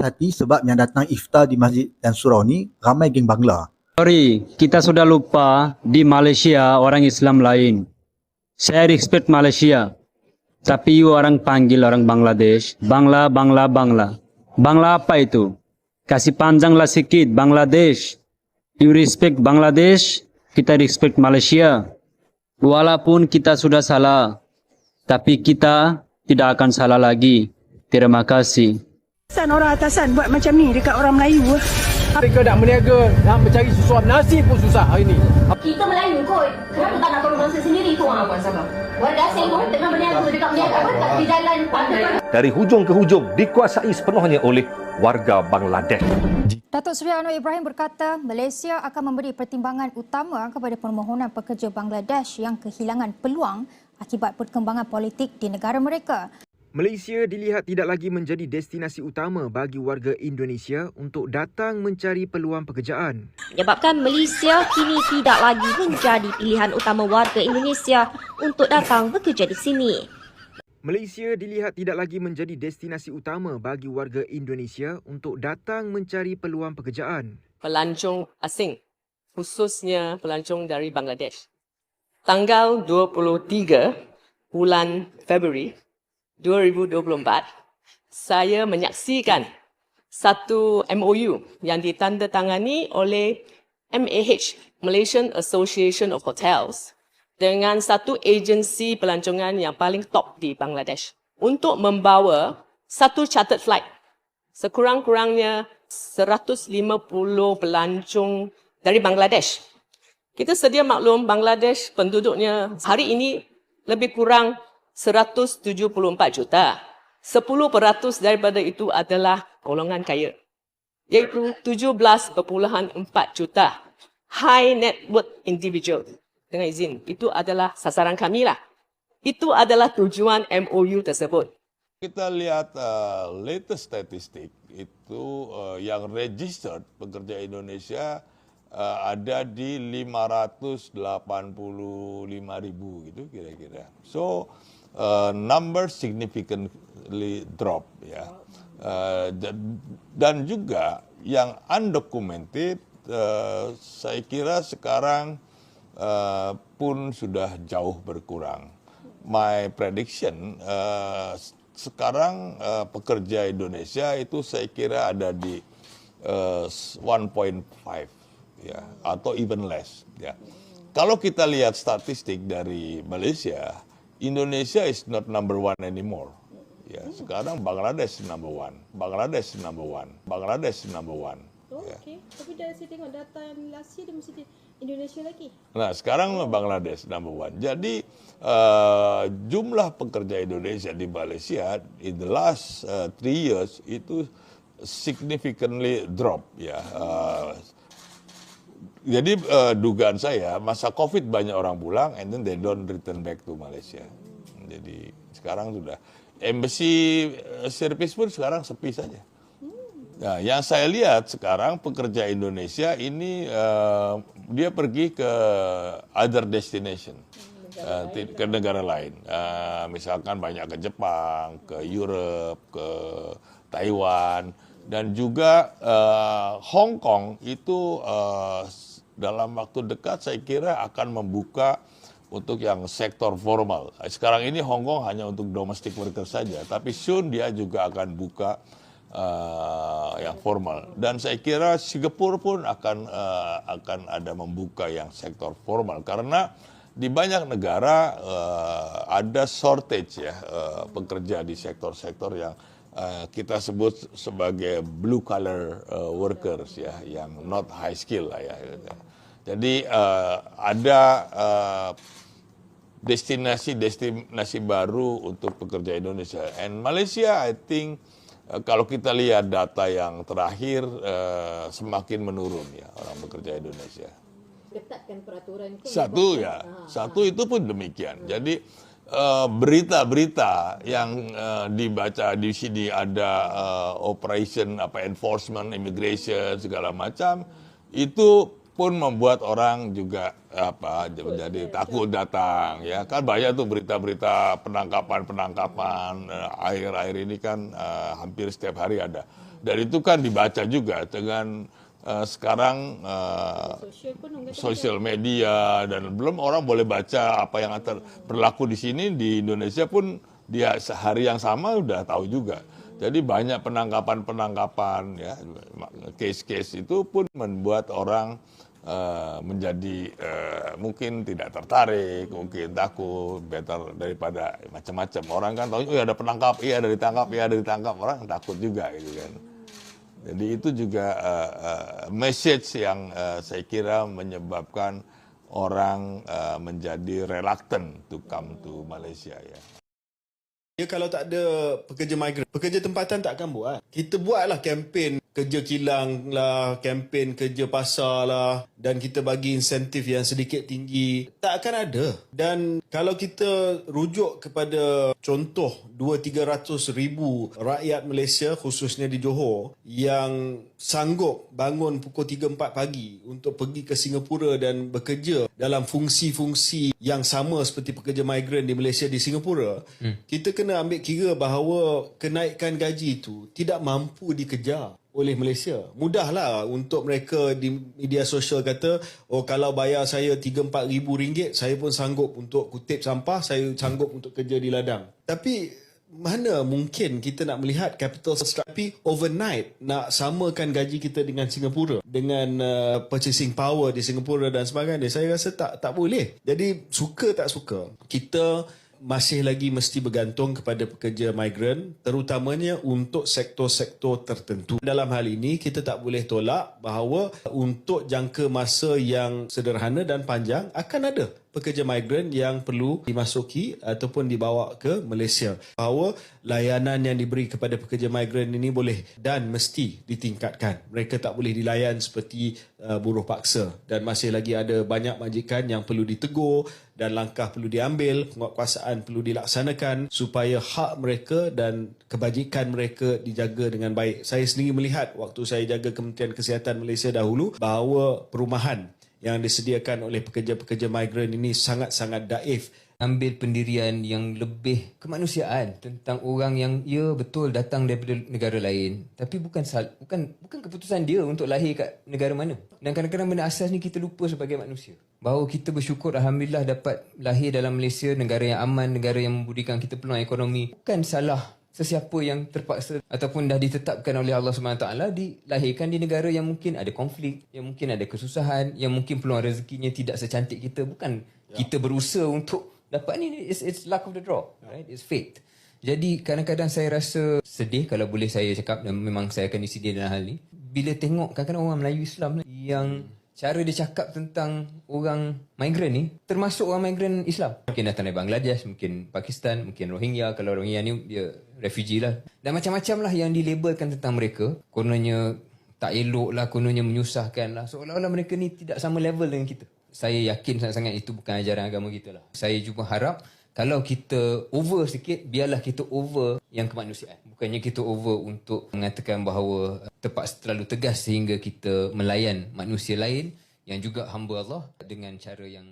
hati sebab yang datang iftar di masjid dan surau ni ramai geng Bangla. Sorry, kita sudah lupa di Malaysia orang Islam lain. Saya respect Malaysia. Tapi you orang panggil orang Bangladesh. Bangla, Bangla, Bangla. Bangla apa itu? Kasih panjanglah sikit Bangladesh. You respect Bangladesh, kita respect Malaysia. Walaupun kita sudah salah, tapi kita tidak akan salah lagi. Terima kasih. Atasan orang atasan buat macam ni dekat orang Melayu. Mereka nak berniaga, nak mencari sesuap nasi pun susah hari ni. Kita Melayu kot. Kenapa tak nak tolong bangsa sendiri tu? Ah, Warga asing pun tengah berniaga dekat berniaga apa kat di jalan dari hujung ke hujung dikuasai sepenuhnya oleh warga Bangladesh. Datuk Seri Anwar Ibrahim berkata Malaysia akan memberi pertimbangan utama kepada permohonan pekerja Bangladesh yang kehilangan peluang akibat perkembangan politik di negara mereka. Malaysia dilihat tidak lagi menjadi destinasi utama bagi warga Indonesia untuk datang mencari peluang pekerjaan. Menyebabkan Malaysia kini tidak lagi menjadi pilihan utama warga Indonesia untuk datang bekerja di sini. Malaysia dilihat tidak lagi menjadi destinasi utama bagi warga Indonesia untuk datang mencari peluang pekerjaan. Pelancong asing, khususnya pelancong dari Bangladesh. Tanggal 23 bulan Februari 2024, saya menyaksikan satu MOU yang ditandatangani oleh MAH, Malaysian Association of Hotels, dengan satu agensi pelancongan yang paling top di Bangladesh untuk membawa satu chartered flight sekurang-kurangnya 150 pelancong dari Bangladesh. Kita sedia maklum Bangladesh penduduknya hari ini lebih kurang 174 juta. 10% daripada itu adalah golongan kaya. Iaitu 17.4 juta high net worth individual. Dengan izin, itu adalah sasaran kami lah. Itu adalah tujuan MOU tersebut. Kita lihat uh, latest statistik itu uh, yang registered pekerja Indonesia uh, ada di 585 ribu gitu kira-kira. So uh, number significantly drop ya. Uh, dan juga yang undocumented uh, saya kira sekarang uh, pun sudah jauh berkurang. My prediction uh, sekarang uh, pekerja Indonesia itu saya kira ada di uh, 1.5 ya atau even less ya. Kalau kita lihat statistik dari Malaysia, Indonesia is not number one anymore. Ya, sekarang Bangladesh number one, Bangladesh number one, Bangladesh number one. Oh, ya. okay. Tapi dari saya tengok data yang last year dia mesti Indonesia lagi. Nah, sekarang Bangladesh number one. Jadi uh, jumlah pekerja Indonesia di Malaysia in the last uh, three years itu significantly drop ya. Uh, jadi uh, dugaan saya masa COVID banyak orang pulang and then they don't return back to Malaysia. Jadi sekarang sudah embassy service pun sekarang sepi saja. Nah, yang saya lihat sekarang pekerja Indonesia ini uh, dia pergi ke other destination, uh, ke negara lain. Uh, misalkan banyak ke Jepang, ke Europe, ke Taiwan, dan juga uh, Hong Kong itu uh, dalam waktu dekat saya kira akan membuka untuk yang sektor formal. Sekarang ini Hong Kong hanya untuk domestic worker saja, tapi soon dia juga akan buka uh, yang formal dan saya kira Singapura pun akan uh, akan ada membuka yang sektor formal karena di banyak negara uh, ada shortage ya uh, pekerja di sektor-sektor yang uh, kita sebut sebagai blue collar uh, workers ya yang not high skill lah ya. Jadi uh, ada uh, destinasi-destinasi baru untuk pekerja Indonesia. And Malaysia, I think Eh, kalau kita lihat data yang terakhir uh, semakin menurun ya orang bekerja Indonesia. Ketatkan peraturan itu. Satu ya, ha, satu itu pun demikian. Hmm. Jadi berita-berita uh, yang uh, dibaca di sini ada uh, operation apa enforcement, immigration segala macam itu pun membuat orang juga apa jadi takut datang ya. Kan banyak tuh berita-berita penangkapan penangkapan eh, akhir-akhir ini kan uh, hampir setiap hari ada. Dan itu kan dibaca juga dengan uh, sekarang uh, Sosial media dan belum orang boleh baca apa yang ter, berlaku di sini. Di Indonesia pun dia sehari yang sama udah tahu juga. Jadi banyak penangkapan-penangkapan ya case-case itu pun membuat orang uh, menjadi uh, mungkin tidak tertarik, mungkin takut, better daripada macam-macam. Orang kan tahu oh ada penangkap, iya ada ditangkap, iya ada ditangkap, orang takut juga gitu kan. Jadi itu juga uh, uh, message yang uh, saya kira menyebabkan orang uh, menjadi reluctant to come to Malaysia ya. Ya kalau tak ada pekerja migran, pekerja tempatan tak akan buat. Kita buatlah kempen kerja kilang lah, kempen kerja pasar lah dan kita bagi insentif yang sedikit tinggi. Tak akan ada. Dan kalau kita rujuk kepada contoh 2-300 ribu rakyat Malaysia khususnya di Johor yang sanggup bangun pukul 3-4 pagi untuk pergi ke Singapura dan bekerja dalam fungsi-fungsi yang sama seperti pekerja migran di Malaysia di Singapura, hmm. kita kena ambil kira bahawa kenaikan gaji itu tidak mampu dikejar oleh Malaysia. Mudahlah untuk mereka di media sosial kata, oh kalau bayar saya 3-4 ribu ringgit, saya pun sanggup untuk kutip sampah, saya sanggup untuk kerja di ladang. Tapi mana mungkin kita nak melihat capital tapi overnight nak samakan gaji kita dengan Singapura dengan uh, purchasing power di Singapura dan sebagainya saya rasa tak tak boleh jadi suka tak suka kita masih lagi mesti bergantung kepada pekerja migran terutamanya untuk sektor-sektor tertentu. Dalam hal ini kita tak boleh tolak bahawa untuk jangka masa yang sederhana dan panjang akan ada pekerja migran yang perlu dimasuki ataupun dibawa ke Malaysia. Bahawa layanan yang diberi kepada pekerja migran ini boleh dan mesti ditingkatkan. Mereka tak boleh dilayan seperti uh, buruh paksa dan masih lagi ada banyak majikan yang perlu ditegur dan langkah perlu diambil, penguatkuasaan perlu dilaksanakan supaya hak mereka dan kebajikan mereka dijaga dengan baik. Saya sendiri melihat waktu saya jaga Kementerian Kesihatan Malaysia dahulu bahawa perumahan yang disediakan oleh pekerja-pekerja migran ini sangat-sangat daif. Ambil pendirian yang lebih kemanusiaan tentang orang yang ya betul datang daripada negara lain tapi bukan sal, bukan bukan keputusan dia untuk lahir kat negara mana. Dan kadang-kadang benda asas ni kita lupa sebagai manusia. Bahawa kita bersyukur Alhamdulillah dapat lahir dalam Malaysia, negara yang aman, negara yang memberikan kita peluang ekonomi. Bukan salah sesiapa yang terpaksa ataupun dah ditetapkan oleh Allah SWT dilahirkan di negara yang mungkin ada konflik, yang mungkin ada kesusahan, yang mungkin peluang rezekinya tidak secantik kita. Bukan ya. kita berusaha untuk dapat ni, it's, it's luck of the draw, right? It's fate. Jadi kadang-kadang saya rasa sedih kalau boleh saya cakap dan memang saya akan disedia dalam hal ni. Bila tengok kadang-kadang orang Melayu Islam yang cara dia cakap tentang orang migran ni termasuk orang migran Islam. Mungkin datang dari Bangladesh, mungkin Pakistan, mungkin Rohingya. Kalau Rohingya ni dia refugee lah. Dan macam-macam lah yang dilabelkan tentang mereka. Kononnya tak elok lah, kononnya menyusahkan lah. Seolah-olah mereka ni tidak sama level dengan kita. Saya yakin sangat-sangat itu bukan ajaran agama kita lah. Saya cuma harap kalau kita over sikit, biarlah kita over yang kemanusiaan. Bukannya kita over untuk mengatakan bahawa tepat terlalu tegas sehingga kita melayan manusia lain yang juga hamba Allah dengan cara yang